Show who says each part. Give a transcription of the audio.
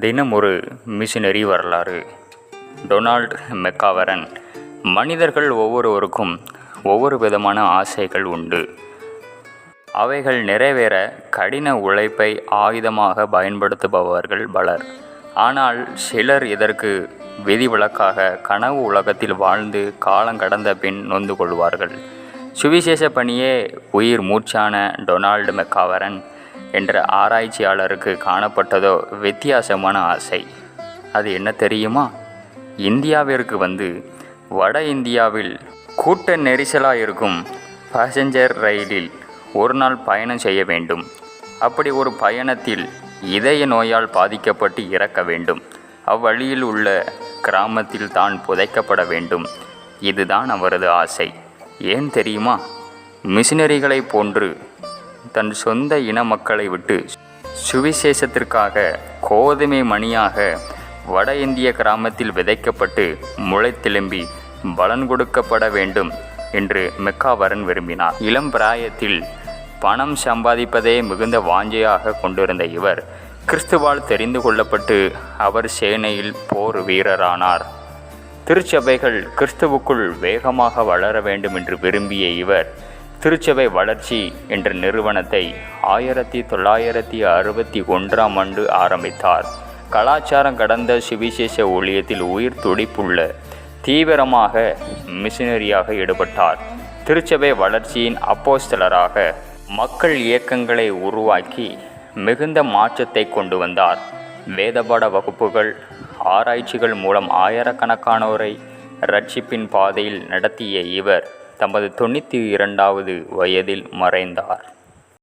Speaker 1: தினம் ஒரு மிஷினரி வரலாறு. Donald McGavran. மனிதர்கள் ஒவ்வொருவருக்கும் ஒவ்வொரு விதமான ஆசைகள் உண்டு. அவைகள் நிறைவேற கடின உழைப்பை ஆயுதமாக பயன்படுத்துபவர்கள் பலர். ஆனால் சிலர் இதற்கு விதிவிலக்காக கனவு உலகத்தில் வாழ்ந்து காலங்கடந்த பின் நொந்து கொள்வார்கள். சுவிசேஷ பணியே உயிர் மூச்சான டொனால்டு மெக்காவரன் என்ற ஆராய்ச்சியாளருக்கு காணப்பட்டதோ வித்தியாசமான ஆசை. அது என்ன தெரியுமா? இந்தியாவிற்கு வந்து வட இந்தியாவில் கூட்ட நெரிசலாக இருக்கும் பாசஞ்சர் ரயிலில் ஒரு நாள் பயணம் செய்ய வேண்டும். அப்படி ஒரு பயணத்தில் இதய நோயால் பாதிக்கப்பட்டு இறக்க வேண்டும். அவ்வழியில் உள்ள கிராமத்தில் தான் புதைக்கப்பட வேண்டும். இதுதான் அவரது ஆசை. ஏன் தெரியுமா? மிஷினரிகளைப் போன்று தன் சொந்த இன மக்களை விட்டு சுவிசேஷத்திற்காக கோதுமை மணியாக வட இந்திய கிராமத்தில் விதைக்கப்பட்டு முளைத்தெலும்பி பலன் கொடுக்கப்பட வேண்டும் என்று மெக்காவரன் விரும்பினார் இளம் பிராயத்தில் பணம் சம்பாதிப்பதே மிகுந்த வாஞ்சையாக கொண்டிருந்த இவர் கிறிஸ்துவால் தெரிந்து கொள்ளப்பட்டு அவர் சேனையில் போர் வீரரானார். திருச்சபைகள் கிறிஸ்துவுக்குள் வேகமாக வளர வேண்டும் என்று விரும்பிய இவர் திருச்சபை வளர்ச்சி என்ற நிறுவனத்தை ஆயிரத்தி தொள்ளாயிரத்தி அறுபத்தி ஒன்றாம் ஆண்டு ஆரம்பித்தார். கலாச்சாரம் கடந்த சுவிசேஷ ஊழியத்தில் உயிர் துடிப்புள்ள தீவிரமாக மிஷினரியாக ஈடுபட்டார். திருச்சபை வளர்ச்சியின் அப்போஸ்தலராக மக்கள் இயக்கங்களை உருவாக்கி மிகுந்த மாற்றத்தை கொண்டு வந்தார். வேதபாட வகுப்புகள் ஆராய்ச்சிகள் மூலம் ஆயிரக்கணக்கானோரை ரட்சிப்பின் பாதையில் நடத்திய இவர் தமது தொண்ணூற்றி இரண்டாவது வயதில் மறைந்தார்.